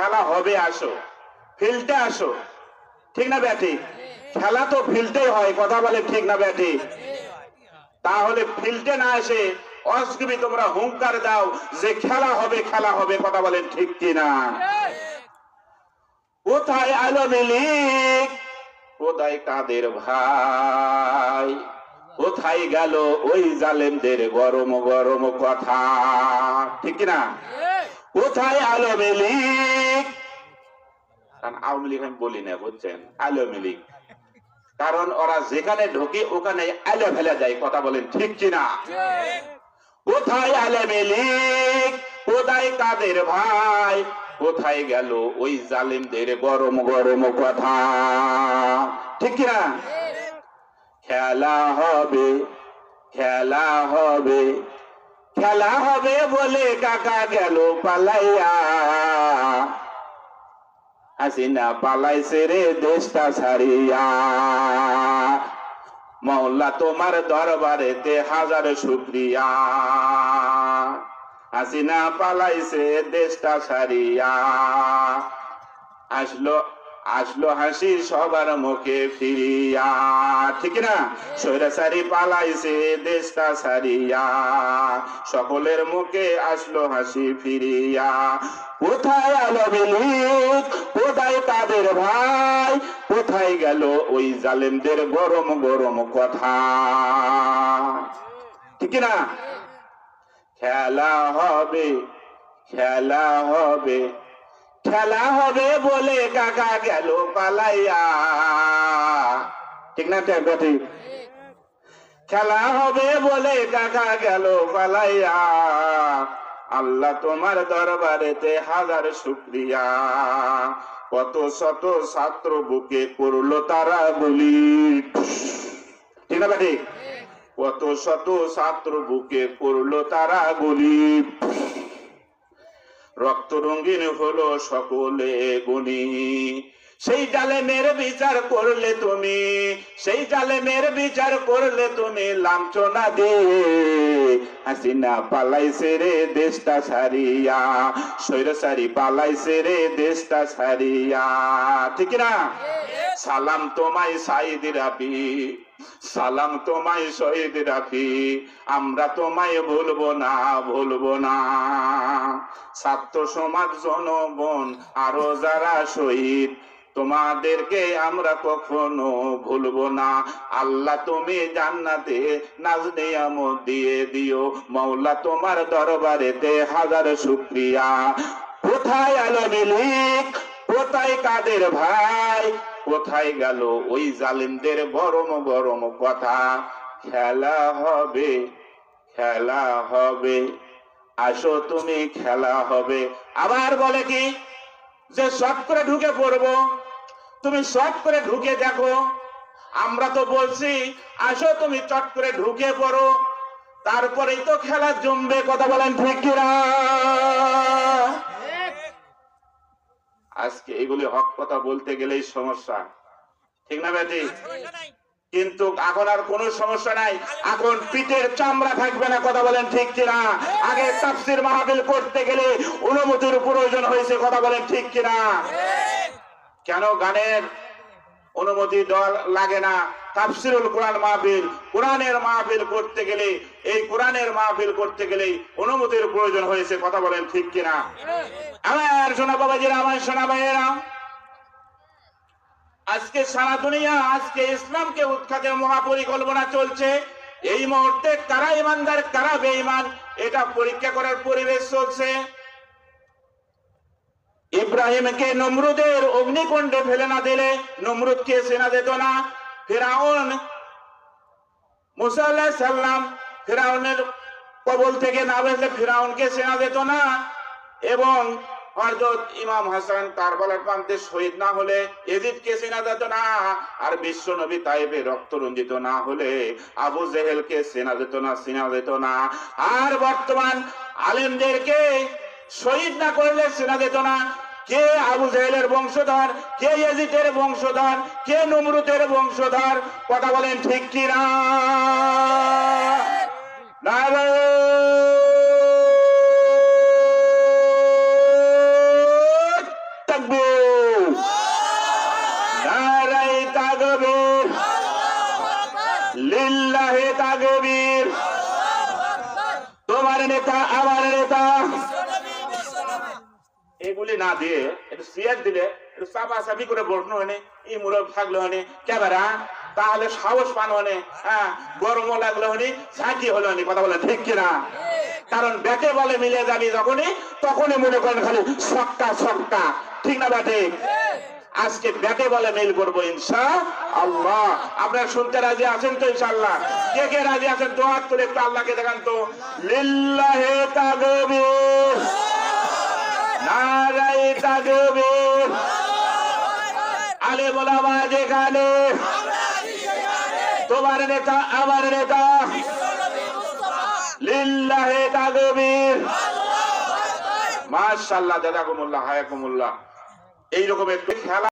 খেলা হবে, আসো। ফিল্ডে আসো। ঠিক না, ব্যাটি? খেলা তো ফিল্ডেই হয়, কথা বলে ঠিক না, ব্যাটি? তাহলে ফিল্ডে না এসে অস্কৃমি তোমরা হুঙ্কার দাও যে খেলা হবে খেলা হবে, কথা বলেন ঠিক কিনা? কোথায় আলো মিলিক? কোথায় কাদের ভাই? কোথায় গেল ওই জালেমদের গরম গরম কথা? ঠিক কিনা? কোথায় মিলিক? কারণ আওয়ামী লীগ আমি বলি না, বুঝছেন? আওয়ামী লীগ কারণ ওরা যেখানে ঢোকে, ওখানে আলো ফেলে যায় কথা বলেন ঠিক কিনা? কোথায় আলেমে লীগ কোথায় কাদের ভাই? কোথায় গেল ওই জালিমদের গরম গরম কথা? ঠিক কিনা? খেলা হবে খেলা হবে। খেলা হবে বলে কাকা গেল পালাইয়া। হাসিনা পালাইছে রে দেশটা ছাড়িয়া। মৌলা তোমার দরবারেতে হাজার শুক্রিয়া। হাসিনা পালাইছে দেশটা ছাড়িয়া। আসলো আসলো হাসি সবার মুখে ফিরিয়া। ঠিক না? সৈরাচারি পালাইছে, দেশটা ছাড়িয়া। সকলের মুখে আসলো হাসি ফিরিয়া। কোথায় আলো কোথায় কাদের ভাই? কোথায় গেল ওই জালেমদের গরম গরম কথা? ঠিক না? খেলা হবে খেলা হবে। খেলা হবে বলে কাকা গেল পালাইয়া। ঠিক না, ঠিক ঠিক খেলা হবে বলে কাকা গেল পালাইয়া। আল্লাহ তোমার দরবারেতে হাজার শুক্রিয়া। কত শত ছাত্র বুকে করল তারা গুলি ঠিক না, ঠিক? কত শত ছাত্র বুকে করল তারা গুলি রক্ত রঙিন হলো সকলে গুণী। সেই জালেমের বিচার করলে তুমি সেই জালেমের বিচার করলে তুমি লাঞ্ছনা দিয়ে হাসিনা পালাইছে রে দেশটা ছাড়িয়া সৈরসারি পালাইছে রে দেশটা সারিয়া ঠিক না সালাম তোমায় সাইদ রাবি। সালাম তোমায় শহীদ রাখি, আমরা তোমায় ভুলবো না ভুলবো না। ছাত্র সমাজ জনগণ, আরও যারা শহীদ, তোমাদেরকে আমরা কখনো ভুলবো না। আল্লাহ তুমি জান্নাতে নাজনিয়ামত দিয়ে দিও মৌলা তোমার দরবারেতে হাজার শুক্রিয়া। কোথায় আলো মিলিক? কোথায় কাদের ভাই? কোথায় গেল ওই জালিমদের গরম গরম কথা? খেলা হবে খেলা হবে। আসো তুমি, খেলা হবে। আবার বলে কি? যে শট করে ঢুকে পড়ব। তুমি শট করে ঢুকে দেখো। আমরা তো বলছি, আসো তুমি চট করে ঢুকে পড়ো। তারপরেই তো খেলা জমবে, কথা বলেন ঠিক কিনা? আজকে এগুলি হক কথা বলতে গেলেই সমস্যা। ঠিক না বেটি? কিন্তু এখন আর কোন সমস্যা নাই। এখন পিঠের চামড়া থাকবে না কথা বলেন ঠিক কিনা? আগে তাফসির মাহফিল করতে গেলে অনুমতির প্রয়োজন হয়েছে কথা বলেন ঠিক কিনা? কেন গানের অনুমতি দেওয়া লাগে না? তাফসিরুল কোরআন মাহফিল, কোরআনের মাহফিল করতে গেলে, এই কোরআনের মাহফিল করতে গেলে অনুমতির প্রয়োজন হয়েছে, কথা বলেন ঠিক কিনা? আমার সোনা বাবাজিরা, আমার সোনা ভাইয়েরা, আজকে সারা দুনিয়া, আজকে ইসলামকে উৎখাতের মহাপরিকল্পনা চলছে। এই মুহূর্তে কারা ইমানদার, কারা বেঈমান, এটা পরীক্ষা করার পরিবেশ চলছে। ইব্রাহিমকে নমরুদের অগ্নিকুণ্ডে ফেলে না দিলে নমরুদকে সেনা দিত না। ফেরাউন মুসা সাল্লাম ফেরাউনের কবল থেকে না বেসলে ফেরাউনকে সেনা দিত না, এবং ইমাম হাসান কারবালার প্রান্তে শহীদ না হলে সেনা না, আর বিশ্ব নবী তাইবে রক্ত রঞ্জিত না হলে আবু জেহেলকে সেনা দিত না, সেনা দিত না। আর বর্তমান আলেমদেরকে শহীদ না করলে সেনা দিত না কে আবু জাহেলের বংশধর, কে ইয়াজিদের বংশধর, কে নমরুদের বংশধর, কথা বলেন ঠিক কি না লিল্লাহে তাগবীর তোমার নেতা, আমার নেতা! এগুলি না দিয়ে একটু সিয়ার দিলে, একটু চাপা চাপি করে বসনো হনে এই মুরব থাকলে হনে ক্যামেরা তাহলে সাহস পান হনে হ্যাঁ গরম লাগল হনি ঝাঁকি হলো হনি কথা বলে ঠিক কিনা? কারণ ব্যাটে বলে মিলে যাবি যখনই, তখনই মনে করেন খালি সক্কা সক্কা ঠিক না ব্যাটে? আজকে ব্যাটে বলে মেল করব ইনশা আল্লাহ আপনারা শুনতে রাজি আছেন তো ইনশাআল্লাহ? কে কে রাজি আছেন? তো হাত তুলে একটু আল্লাহকে দেখান তো। লিল্লাহে তাকবীর নারাই তাকবীর আলে বলামা যেখানে। তোমার নেতা আমার নেতা। লিল্লাহে তাকবীর মাশাআল্লাহ জাযাকুমুল্লাহ হায়াকুমুল্লাহ। এইরকম একটু খেলা